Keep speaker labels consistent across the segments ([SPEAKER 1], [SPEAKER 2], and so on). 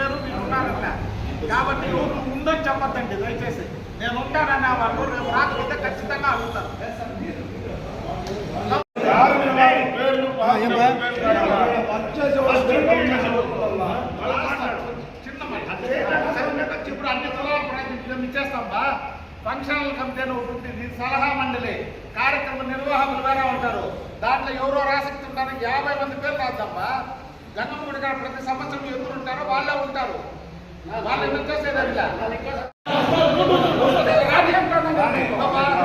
[SPEAKER 1] లేరు వీళ్ళు ఉన్నారన్న కాబట్టి ఎవరు ఉందని చెప్పద్దండి దయచేసి. నేను ఉంటానన్న వాళ్ళు రేపు రాకపోతే ఖచ్చితంగా అడుగుతారు. చిన్న మాట. అదే సరే, ఇప్పుడు అన్ని కులాల ప్రయత్నం ఇచ్చేస్తాం బా ఫంక్షనల్ కమిటీ అని ఒకటి ఉంటుంది సలహా మండలి కార్యక్రమ నిర్వాహకులు వేరే ఉంటారు. దాంట్లో ఎవరో ఆసక్తి ఉంటారు యాభై మంది పేరు రాద్దామా గంగమ్మగుడి గారు ప్రతి సంవత్సరం ఎవరు ఉంటారో వాళ్ళే ఉంటారు. వాళ్ళు ఎందుకు చేసేది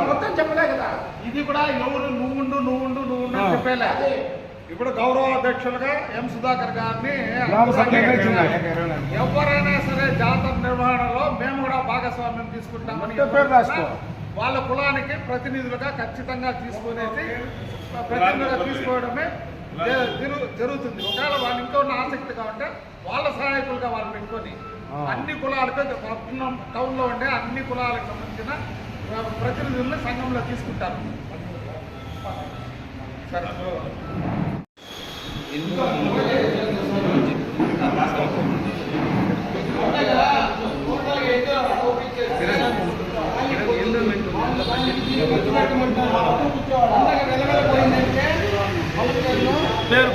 [SPEAKER 1] మొత్తం చెప్పలే కదా. ఇది కూడా ఎవరు నువ్వుండు నువ్వుండు నువ్వుండు అని చెప్పేలే. ఇప్పుడు గౌరవ అధ్యక్షులుగా ఎం సుధాకర్ గారిని ఎవరైనా సరే జాతర నిర్వహణలో మేము కూడా భాగస్వామ్యం తీసుకుంటామని
[SPEAKER 2] పేరు రాసుకో.
[SPEAKER 1] వాళ్ళ కులానికి ప్రతినిధులుగా ఖచ్చితంగా తీసుకునేది ప్రతినిధులుగా తీసుకోవడమే జరుగుతుంది ఒకవేళ వాళ్ళు ఇంకొన్న ఆసక్తిగా ఉంటే వాళ్ళ సహాయకులుగా వాళ్ళు పెట్టుకొని. అన్ని కులాలకు పట్టణం టౌన్లో ఉండే అన్ని కులాలకు సంబంధించిన ప్రతినిధులను సంఘంలో తీసుకుంటారు. సరే. పేరు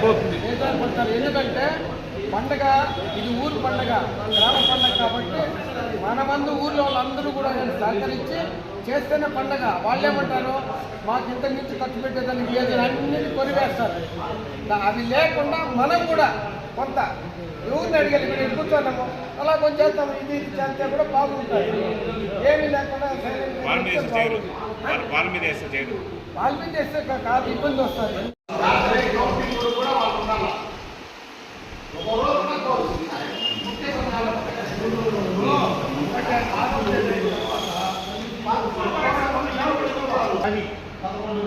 [SPEAKER 1] పోతుంది.
[SPEAKER 3] పడతారు ఎందుకంటే పండగ ఇది ఊరు పండగ గ్రామ పండగ కాబట్టి మన మందు ఊర్లో వాళ్ళందరూ కూడా నేను సహకరించి చేస్తేనే పండగ. వాళ్ళేమంటారు? మాకు ఇంత నుంచి ఖర్చు పెట్టేదానికి ఏది అన్నిటి కొనివేస్తారు. దా- అవి లేకుండా మనం కూడా కొంత ఎవరిని అడిగాలి? ఇక్కడ కూర్చోన్నాము అలా కొంచెం చేస్తాము. ఇది ఇది చేస్తే కూడా బాగుంటుంది. ఏమీ లేకుండా
[SPEAKER 4] వాళ్ళ
[SPEAKER 3] చేస్తే కాదు ఇబ్బంది వస్తుంది.
[SPEAKER 1] కూడా పది పదకొండు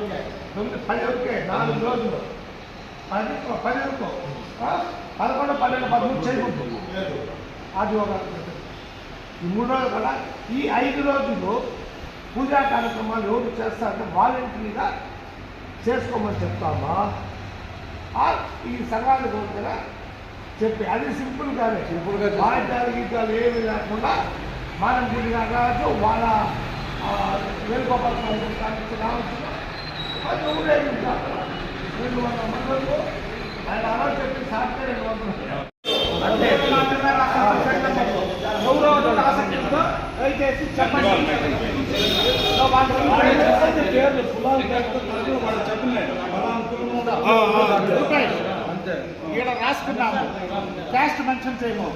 [SPEAKER 1] తొమ్మిది పది నాలుగు రోజులు. పది పది వరకు? పదకొండు పన్నెండు పదమూడు చేయకుంటుంది అది ఒక ఈ మూడు రోజులు కదా ఈ ఐదు రోజులు పూజా కార్యక్రమాలు ఎవరు చేస్తారంటే వాలంటీర్గా చేసుకోమని చెప్తామా? ఆ ఈ సంఘాలకు దగ్గర చెప్పి అది సింపుల్ గానే సింపుల్గా వాయిద్యాలు గీతాలు ఏమి లేకుండా మనం గుడి కావచ్చు వాళ్ళ ఆ, వేణుగోపాల స్వామి కావచ్చు ఊరేగించాలి రెండు వందల మందులు ఆయన అలా చెప్పి సాధ్యం రెండు వందలు అంటే గౌరవం ఆసక్తితో దయచేసి చెప్పండి. పేర్లు కులాలు వాళ్ళు చెప్పలేదు. రాసుకున్నాము. క్యాస్ట్ మెన్షన్ చేయము.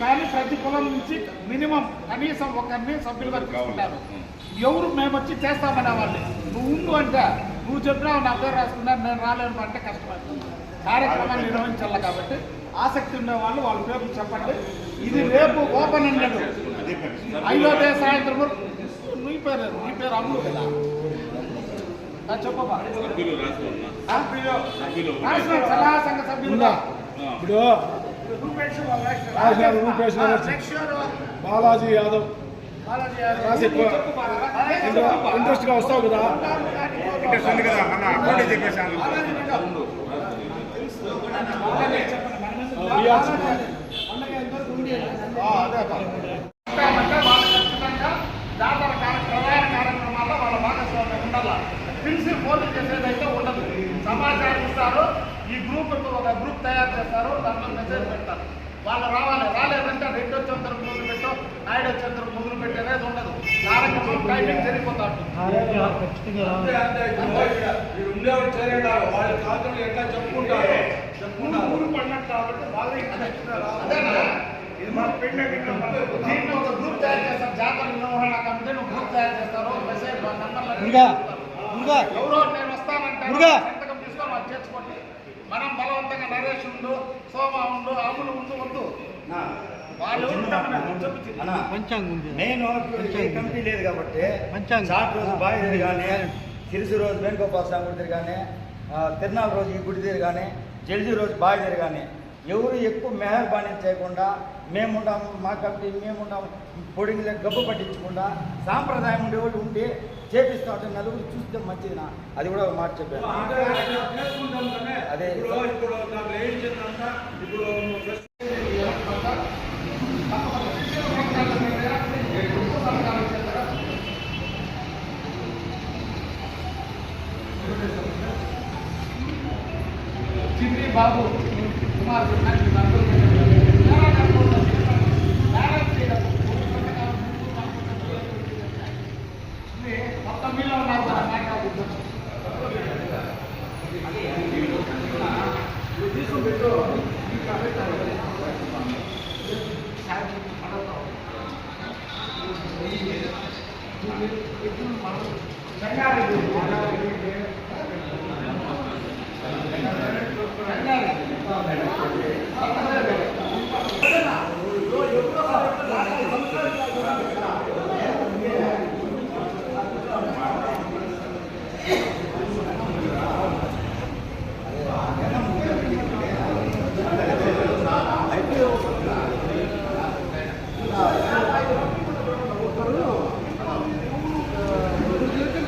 [SPEAKER 1] కానీ ప్రతి కులం నుంచి మినిమం కనీసం ఒకరిని సభ్యులుగా తీసుకుంటారు. ఎవరు మేము వచ్చి చేస్తామనే వాళ్ళని నువ్వు ఉండు అంటే నువ్వు చెప్పినావు నా పేరు రాసుకున్నారు నేను రాలేను అంటే కష్టపడుతుంది కార్యక్రమాన్ని నిర్వహించాలి కాబట్టి ఆసక్తి ఉండే వాళ్ళు వాళ్ళ పేర్లు చెప్పండి. ఇది రేపు ఓపెన్ ఉండదు. ఐదోదే సాయంత్రం వరకు. నీ పేరు నీ పేరు అమ్ము కదా.
[SPEAKER 2] బాలాజీ యాదవ్. ఇంట్రెస్ట్ ఇంట్రెస్ట్గా వస్తావు కదా.
[SPEAKER 4] ఇంట్రెస్ట్ ఉంది కదా మన అకౌంట్ చెప్పేసాను
[SPEAKER 1] ఆ, అదే అబ్బా. అంటే వాళ్ళు ఖచ్చితంగా జాతర కార్య- ప్రధాన కార్యక్రమాల్లో వాళ్ళ భాగస్వామ్యం ఉండాలి పిలిచి ఫోన్ చేసేదైతే ఉండదు సమాచారం ఇస్తారు ఈ గ్రూప్ ఒక గ్రూప్ తయారు చేస్తారు దాంట్లో మెసేజ్ పెడతారు వాళ్ళు రావాలి రాలేదంటే రెడ్డి వచ్చేంతరం మొదలు పెట్టో నాయుడు వచ్చేంతరం మొదలు పెట్టేది ఉండదు కార్యక్రమం టైమింగ్ జరిగిపోతా ఉంటుంది ఊరు పడినట్టు కాబట్టి వాళ్ళే ఇది మన పెళ్ళి దీంట్లో ఒక గ్రూప్ తయారు చేస్తారు జాతర నిర్వహణ కమిటీ గ్రూప్ తయారు చేస్తారు మెసేజ్ ఎవరో నేను వస్తానంటే. సంతకం తీసుకొని వాళ్ళు చేర్చుకోండి. మనం బలవంతంగా నరేష్ ఉండు సోమ ఉండు అమ్ములు ఉండు వద్దు.
[SPEAKER 5] నేను కమిటీ లేదు కాబట్టి. షార్ట్ రోజు బావి తిరగానే తిరుసు రోజు వేణుగోపాల స్వామి గుడి తిరగానే ఆ, తిరునాళ్ళ రోజు ఈ గుడి తిరగానే జడ్జి రోజు బావి తిరగానే ఎవరు ఎక్కువ మెహర్బానీ చేయకుండా మేముంటాము మా కమిటీ మేముంటాము పొడిగిలో గబ్బు పట్టించకుండా సాంప్రదాయం ఉండేవాళ్ళు ఉండి చేపిస్తా ఉంటే నలుగురు చూస్తే మంచిది నా అది కూడా ఒక మాట చెప్పాను అదే
[SPEAKER 1] బాబు కుమార్
[SPEAKER 6] నాకు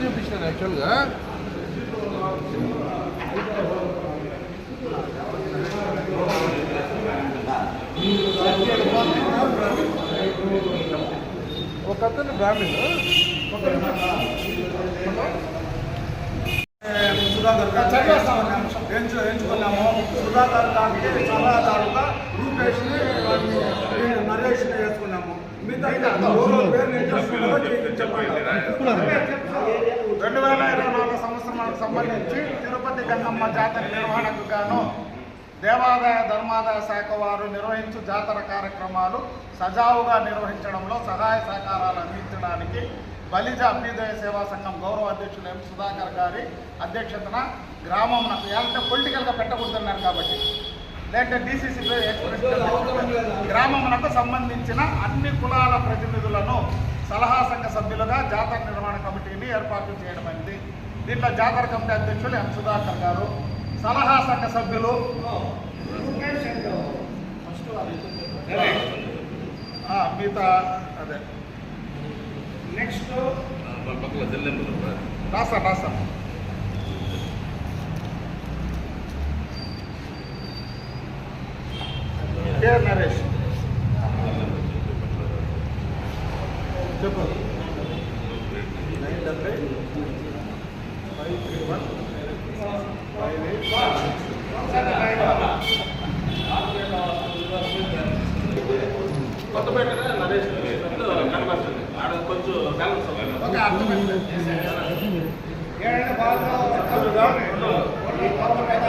[SPEAKER 3] చూపించాను యాక్చువల్గా ఒక అతను బ్రాహ్మణ్
[SPEAKER 2] సుధాకర్ ఎంచు ఎంచుకున్నాము సుధాకర్ గారికి సలహాదారుగా రూపేష్ని వాడిని నేను నరేష్ని వేసుకున్నాము మిగతా ఎవరో పేరు నేను తెలుసుకున్నామో చెప్పండి
[SPEAKER 1] రెండు వేల ఇరవై నాలుగు సంవత్సరాలకు సంబంధించి తిరుపతి గంగమ్మ జాతర నిర్వహణకు గాను దేవాదాయ ధర్మాదాయ శాఖ వారు నిర్వహించు జాతర కార్యక్రమాలు సజావుగా నిర్వహించడంలో సహాయ సహకారాలు అందించడానికి బలిజ అభ్యుదయ సేవా సంఘం గౌరవ అధ్యక్షులు ఎం సుధాకర్ గారి అధ్యక్షతన గ్రామం అంటే పొలిటికల్గా పెట్టకూడదన్నారు కాబట్టి లేదంటే డీసీసీ గ్రామమునకు సంబంధించిన అన్ని కులాల ప్రతినిధులను సలహా సంఘ సభ్యులుగా జాతర నిర్వహణ కమిటీని ఏర్పాటు చేయడమైంది దీంట్లో జాతర కమిటీ అధ్యక్షులు ఎం సుధాకర్ గారు సలహా సంఘ సభ్యులు మిగతా అదే. నెక్స్ట్
[SPEAKER 4] పక్కన తెల్లెంబులు
[SPEAKER 1] కే నరేష్ చెప్పు. నైన్ డెబ్బై. Five three one. Five eight. Okay అర్థమైంది. ఏడైనా బాగా వర్కర్లుగా ఈ పొలం మీద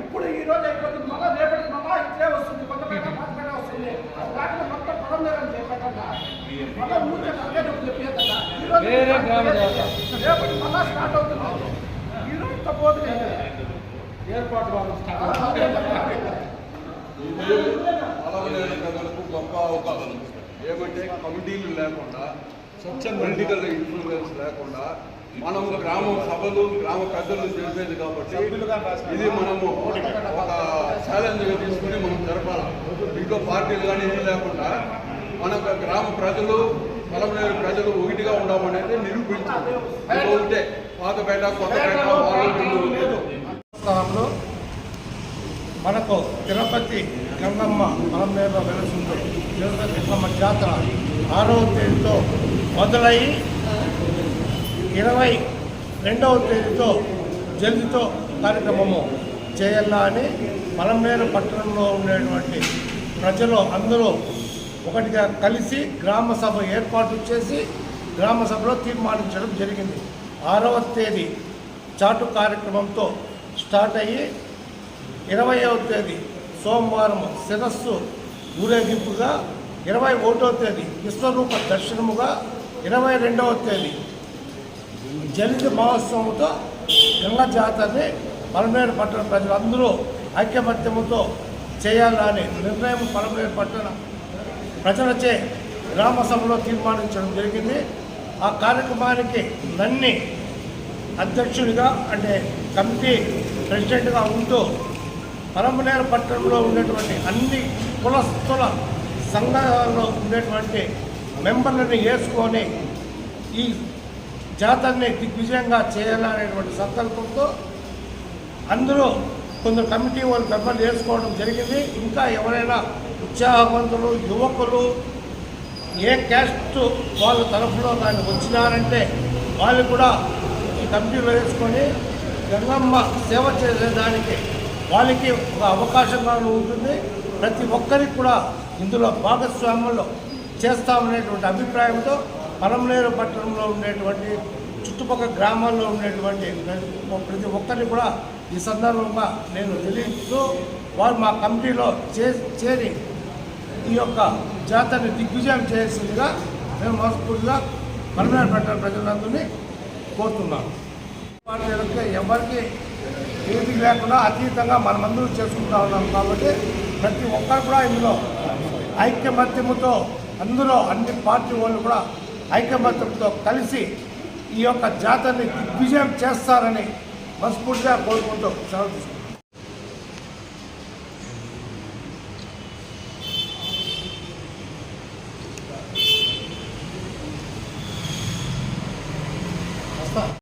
[SPEAKER 6] ఇప్పుడు ఈ రోజు అయిపోతుంది మళ్ళీ రేపటికి మళ్ళా ఇట్లే వస్తుంది కొత్త పేట పాత వస్తుంది వాటిని మొత్తం పొలం మీద చేపట్టండి మళ్ళీ ఊరికే తగ్గేటప్పుడు రేపటి స్టార్ట్ అవుతుంది ఈ రోజు తప్పదు
[SPEAKER 3] ఏర్పాటు వాళ్ళు
[SPEAKER 7] ప్రజలకు గొప్ప అవకాశం ఏమంటే కమిటీలు లేకుండా పొలిటికల్ ఇన్ఫ్లుయెన్స్ లేకుండా మనం గ్రామ సభలు గ్రామ పెద్దలు చేసేది కాబట్టి ఇది మనము ఒక ఛాలెంజ్గా తీసుకుని మనం జరపాలి. ఇంట్లో పార్టీలు కానీ ఏం లేకుండా మన గ్రామ ప్రజలు పొలంలేని ప్రజలు ఒకటిగా ఉండమనేది నిరూపించాలి. ఒకటే పాతపేట కొత్తపేట లేదు.
[SPEAKER 6] మనకు తిరుపతి గంగమ్మ పొలంలో వెలుస్తుంది తిరుపతి గంగమ్మ జాతర ఆరవ తేదీతో మొదలై ఇరవై రెండవ తేదీతో జల్దితో కార్యక్రమము చేయాలా అని పొలంనేరు పట్టణంలో ఉండేటువంటి ప్రజలు అందరూ ఒకటిగా కలిసి గ్రామ సభ ఏర్పాటు చేసి గ్రామ సభలో తీర్మానించడం జరిగింది. ఆరవ తేదీ చాటు కార్యక్రమంతో స్టార్ట్ అయ్యి ఇరవైవ తేదీ సోమవారం శిరస్సు ఊరేగింపుగా ఇరవై ఒకటో తేదీ విశ్వరూప దర్శనముగా ఇరవై రెండవ తేదీ జలిత మహోత్సవంతో గంగా జాతరని పలమేరు పట్టణ ప్రజలందరూ ఐక్యమత్యముతో చేయాలని నిర్ణయం పలమేరు పట్టణ ప్రజలచే గ్రామసభలో తీర్మానించడం జరిగింది. ఆ కార్యక్రమానికి నన్ని అధ్యక్షుడిగా అంటే కమిటీ ప్రెసిడెంట్గా ఉంటూ పరమనేర పట్టణంలో ఉన్నటువంటి అన్ని కులస్తుల సంఘాలలో ఉండేటువంటి మెంబర్లని వేసుకొని ఈ జాతరని దిగ్విజయంగా చేయాలనేటువంటి సంకల్పంతో అందరూ కొందరు కమిటీ వాళ్ళు మెంబర్లు వేసుకోవడం జరిగింది. ఇంకా ఎవరైనా ఉత్సాహవంతులు యువకులు ఏ క్యాస్ట్ వాళ్ళ తరఫులో కానీ వచ్చినారంటే వాళ్ళు కూడా ఈ కమిటీలో వేసుకొని గంగమ్మ సేవ చేసేదానికి వాళ్ళకి ఒక అవకాశంగా ఉంటుంది. ప్రతి ఒక్కరికి కూడా ఇందులో భాగస్వాములు చేస్తామనేటువంటి అభిప్రాయంతో పలంనేరు పట్టణంలో ఉండేటువంటి చుట్టుపక్కల గ్రామాల్లో ఉండేటువంటి ప్రతి ప్రతి ఒక్కరిని కూడా ఈ సందర్భంగా నేను తెలియజేస్తూ వారు మా కమిటీలో చే చేరి ఈ యొక్క జాతరని దిగ్విజయం చేయాల్సిందిగా నేను మనస్ఫూర్తిగా పరమేశ్వర ప్రజలందరినీ కోరుతున్నాను. పార్టీలకు ఎవరికి ఏది లేకుండా అతీతంగా మనమందరూ చేసుకుంటా ఉన్నాం కాబట్టి ప్రతి ఒక్కరు కూడా ఇందులో ఐక్యమత్యముతో అందులో అన్ని పార్టీ వాళ్ళు కూడా ఐకమత్యంతో కలిసి ఈ యొక్క జాతరని దిగ్విజయం చేస్తారని మనస్ఫూర్తిగా కోరుకుంటూ సెలవు